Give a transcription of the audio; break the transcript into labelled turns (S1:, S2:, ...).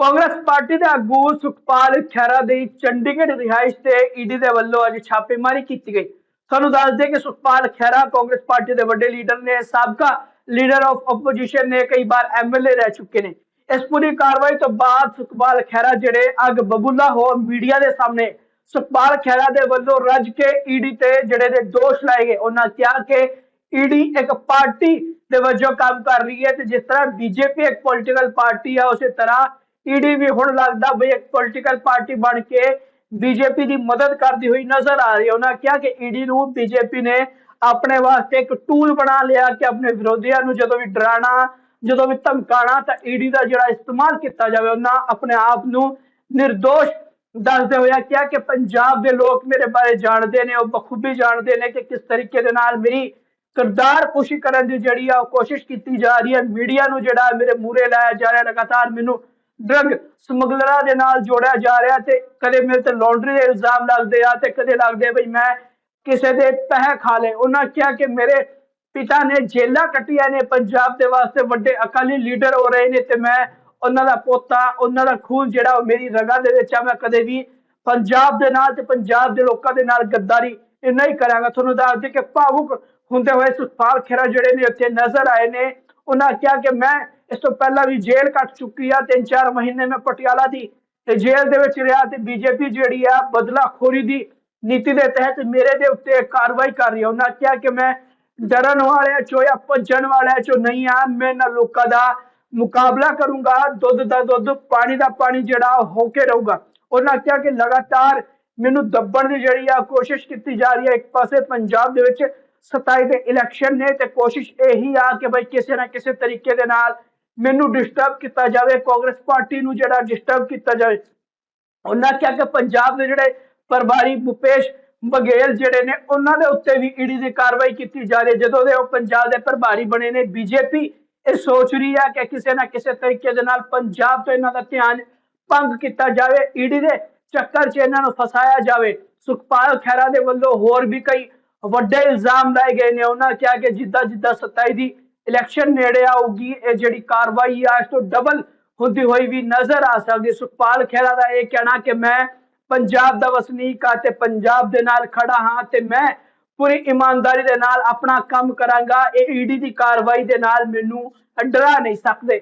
S1: Congress party ਦੇ ਆਗੂ ਸੁਖਪਾਲ ਖਹਿਰਾ ਦੀ ਚੰਡੀਗੜ੍ਹ ਰਿਹਾਇਸ਼ ਤੇ ਈਡੀ ਦੇ ਵੱਲੋਂ ਅੱਜ ਛਾਪੇਮਾਰੀ ਕੀਤੀ ਗਈ। ਤੁਹਾਨੂੰ ਦੱਸ ਦੇ ਕਿ ਸੁਖਪਾਲ ਖਹਿਰਾ ਕਾਂਗਰਸ ਪਾਰਟੀ ਦੇ ਵੱਡੇ ਲੀਡਰ ਨੇ, ਸਾਬਕਾ ਲੀਡਰ ਆਫ ਆਪੋਜੀਸ਼ਨ ਨੇ ਕਈ ਵਾਰ ਐਮਐਲਏ ਰਹਿ ਚੁੱਕੇ ਨੇ। ਇਸ ਪੂਰੀ ਕਾਰਵਾਈ ਤੋਂ ਬਾਅਦ ਸੁਖਪਾਲ ਖਹਿਰਾ ਜਿਹੜੇ ਅੱਗ ਬਬੂਲਾ ਹੋ ਮੀਡੀਆ ਦੇ ਸਾਹਮਣੇ ਸੁਖਪਾਲ ਖਹਿਰਾ ਦੇ ਵੱਲੋਂ ਰੱਜ ਕੇ ਈਡੀ ਤੇ ਜਿਹੜੇ ਦੇ ਦੋਸ਼ ਲਾਏ ਗਏ, ਉਹਨਾਂ ਕਿਹਾ ਕਿ ਈਡੀ ਇੱਕ ਪਾਰਟੀ ਦੇ ਵਜੋਂ ਕੰਮ ਕਰ ਰਹੀ ਹੈ ਤੇ ਜਿਸ ਤਰ੍ਹਾਂ ਬੀਜੇਪੀ ਇੱਕ ਪੋਲਿਟੀਕਲ ਪਾਰਟੀ ਹੈ ਉਸੇ ਤਰ੍ਹਾਂ ਈਡੀ ਵੀ ਹੁਣ ਲੱਗਦਾ ਬਈ ਇੱਕ ਪੋਲਿਟੀਕਲ ਪਾਰਟੀ ਬਣ ਕੇ ਬੀਜੇਪੀ ਦੀ ਮਦਦ ਕਰਦੀ ਹੋਈ ਨਜ਼ਰ ਆ ਰਹੀ ਹੈ। ਉਹਨਾਂ ਕਿਹਾ ਕਿ ਈਡੀ ਨੂੰ ਬੀਜੇਪੀ ਨੇ ਆਪਣੇ ਵਾਸਤੇ ਇੱਕ ਟੂਲ ਬਣਾ ਲਿਆ ਕਿ ਆਪਣੇ ਵਿਰੋਧੀਆਂ ਨੂੰ ਜਦੋਂ ਵੀ ਡਰਾਣਾ, ਜਦੋਂ ਵੀ ਧਮਕਾਣਾ ਤਾਂ ਈਡੀ ਦਾ ਜਿਹੜਾ ਇਸਤੇਮਾਲ ਕੀਤਾ ਜਾਵੇ, ਉਹਨਾਂ ਆਪਣੇ ਆਪ ਨੂੰ ਨਿਰਦੋਸ਼ ਦੱਸਦੇ ਹੋਇਆ ਕਿਹਾ ਕਿ ਪੰਜਾਬ ਦੇ ਲੋਕ ਮੇਰੇ ਬਾਰੇ ਜਾਣਦੇ ਨੇ, ਉਹ ਬਖੂਬੀ ਜਾਣਦੇ ਨੇ ਕਿ ਕਿਸ ਤਰੀਕੇ ਦੇ ਨਾਲ ਮੇਰੀ ਕਿਰਦਾਰ ਪੁਸ਼ੀ ਕਰਨ ਦੀ ਜਿਹੜੀ ਆ ਉਹ ਕੋਸ਼ਿਸ਼ ਕੀਤੀ ਜਾ ਰਹੀ ਹੈ। ਮੀਡੀਆ ਨੂੰ ਜਿਹੜਾ ਮੇਰੇ ਮੂਰੇ ਲਾਇਆ ਜਾ ਰਿਹਾ, ਲਗਾਤਾਰ ਮੈਨੂੰ ਡਰਗ ਸਮਗਲਰਾਂ ਦੇ ਨਾਲ ਜੋੜਿਆ ਜਾ ਰਿਹਾ ਤੇ ਕਦੇ ਮੇਰੇ ਤੇ ਲਾਂਡਰੀ ਦੇ ਇਲਜ਼ਾਮ ਲੱਗਦੇ ਆ ਤੇ ਕਦੇ ਲੱਗਦੇ ਬਈ ਮੈਂ ਕਿਸੇ ਦੇ ਪੈਸੇ ਖਾ ਲਏ। ਉਹਨਾਂ ਕਿਹਾ ਕਿ ਮੇਰੇ ਪਿਤਾ ਨੇ ਜੇਲਾਂ ਕੱਟੀਆਂ ਨੇ ਪੰਜਾਬ ਦੇ ਵਾਸਤੇ, ਵੱਡੇ ਅਕਾਲੀ ਲੀਡਰ ਹੋ ਰਹੇ ਨੇ ਤੇ ਮੈਂ ਉਹਨਾਂ ਦਾ ਪੋਤਾ, ਉਹਨਾਂ ਦਾ ਖੂਨ ਜਿਹੜਾ ਉਹ ਮੇਰੀ ਰਗਾਂ ਦੇ ਵਿੱਚ ਆ, ਮੈਂ ਕਦੇ ਵੀ ਪੰਜਾਬ ਦੇ ਨਾਲ ਤੇ ਪੰਜਾਬ ਦੇ ਲੋਕਾਂ ਦੇ ਨਾਲ ਗੱਦਾਰੀ ਇਹ ਨਹੀਂ ਕਰਾਂਗਾ। ਤੁਹਾਨੂੰ ਦੱਸ ਦੇ ਕਿ ਭਾਵੁਕ ਹੁੰਦੇ ਹੋਏ ਸੁਖਪਾਲ ਖੇਰਾ ਜਿਹੜੇ ਨੇ ਉੱਥੇ ਨਜ਼ਰ ਆਏ ਨੇ। ਉਹਨਾਂ ਕਿਹਾ ਕਿ ਮੈਂ ਇਸ ਤੋਂ ਪਹਿਲਾਂ ਵੀ ਜੇਲ੍ਹ ਕੱਟ ਚੁੱਕੀ ਆ, ਤਿੰਨ ਚਾਰ ਮਹੀਨੇ ਮੈਂ ਪਟਿਆਲਾ ਦੀ ਤੇ ਜੇਲ੍ਹ ਦੇ ਵਿੱਚ ਰਿਹਾ ਤੇ ਬੀਜੇਪੀ ਜਿਹੜੀ ਆ ਬਦਲਾਖੋਰੀ ਦੀ ਨੀਤੀ ਦੇ ਤਹਿਤ ਮੇਰੇ ਦੇ ਉੱਤੇ ਕਾਰਵਾਈ ਕਰ ਰਹੀ ਹੈ ਉਹਨਾਂ ਕਿਹਾ ਕਿ ਮੈਂ ਡਰਨ ਵਾਲਿਆਂ ਚੋਂ ਜਾਂ ਭੱਜਣ ਵਾਲਿਆਂ ਚੋਂ ਨਹੀਂ ਆ, ਮੈਂ ਨਾ ਲੋਕਾਂ ਦਾ ਮੁਕਾਬਲਾ ਕਰੂੰਗਾ, ਦੁੱਧ ਦਾ ਦੁੱਧ, ਪਾਣੀ ਦਾ ਪਾਣੀ ਜਿਹੜਾ ਹੋ ਕੇ ਰਹੂਗਾ। ਉਹਨਾਂ ਕਿਹਾ ਕਿ ਲਗਾਤਾਰ ਮੈਨੂੰ ਦੱਬਣ ਦੀ ਜਿਹੜੀ ਆ ਕੋਸ਼ਿਸ਼ ਕੀਤੀ ਜਾ ਰਹੀ ਹੈ ਇੱਕ ਪਾਸੇ ਪੰਜਾਬ ਦੇ ਵਿੱਚ 27 ਦੇ ਇਲੈਕਸ਼ਨ ਨੇ ਤੇ ਕੋਸ਼ਿਸ਼ ਇਹੀ ਆ ਕਿ ਬਈ ਕਿਸੇ ਨਾ ਕਿਸੇ ਤਰੀਕੇ ਦੇ ਨਾਲ ਮੈਨੂੰ ਡਿਸਟਰਬ ਕੀਤਾ ਜਾਵੇ, ਕਾਂਗਰਸ ਪਾਰਟੀ ਨੂੰ ਜਿਹੜਾ ਡਿਸਟਰਬ ਕੀਤਾ ਜਾਵੇ। ਉਹਨਾਂ ਕਿਹਾ ਕਿ ਪੰਜਾਬ ਦੇ ਜਿਹੜੇ ਪ੍ਰਭਾਰੀ ਭੁਪੇਸ਼ ਬਘੇਲ ਜਿਹੜੇ ਨੇ, ਉਹਨਾਂ ਦੇ ਉੱਤੇ ਵੀ ਈਡੀ ਦੀ ਕਾਰਵਾਈ ਕੀਤੀ ਜਾ ਰਹੀ ਜਦੋਂ ਦੇ ਉਹ ਪੰਜਾਬ ਦੇ ਪ੍ਰਭਾਰੀ ਬਣੇ ਨੇ ਬੀਜੇਪੀ ਇਹ ਸੋਚ ਰਹੀ ਹੈ ਕਿ ਕਿਸੇ ਨਾ ਕਿਸੇ ਤਰੀਕੇ ਦੇ ਨਾਲ ਪੰਜਾਬ ਤੋਂ ਇਹਨਾਂ ਦਾ ਧਿਆਨ ਭੰਗ ਕੀਤਾ ਜਾਵੇ ਈਡੀ ਦੇ ਚੱਕਰ 'ਚ ਇਹਨਾਂ ਨੂੰ ਫਸਾਇਆ ਜਾਵੇ। ਸੁਖਪਾਲ ਖਹਿਰਾ ਦੇ ਵੱਲੋਂ ਹੋਰ ਵੀ ਕਈ ਵੱਡੇ ਇਲਜ਼ਾਮ ਲਾਏ ਗਏ ਨੇ। ਉਹਨਾਂ ਕਿਹਾ ਕਿ ਜਿੱਦਾਂ ਜਿੱਦਾਂ 27 ਦੀ ਇਲੈਕਸ਼ਨ ਨੇੜੇ ਆਊਗੀ, ਇਹ ਜਿਹੜੀ ਕਾਰਵਾਈ ਆ, ਇਸ ਤੋਂ ਡਬਲ ਹੁੰਦੀ ਹੋਈ ਵੀ ਨਜ਼ਰ ਆ ਸਕਦੀ ਸੁਖਪਾਲ ਖਹਿਰਾ ਦਾ ਇਹ ਕਹਿਣਾ ਕਿ ਮੈਂ ਪੰਜਾਬ ਦਾ ਵਸਨੀਕ ਆ ਤੇ ਪੰਜਾਬ ਦੇ ਨਾਲ ਖੜਾ ਹਾਂ ਤੇ ਮੈਂ ਪੂਰੀ ਇਮਾਨਦਾਰੀ ਦੇ ਨਾਲ ਆਪਣਾ ਕੰਮ ਕਰਾਂਗਾ। ਇਹ ਈਡੀ ਦੀ ਕਾਰਵਾਈ ਦੇ ਨਾਲ ਮੈਨੂੰ ਡਰਾ ਨਹੀਂ ਸਕਦੇ।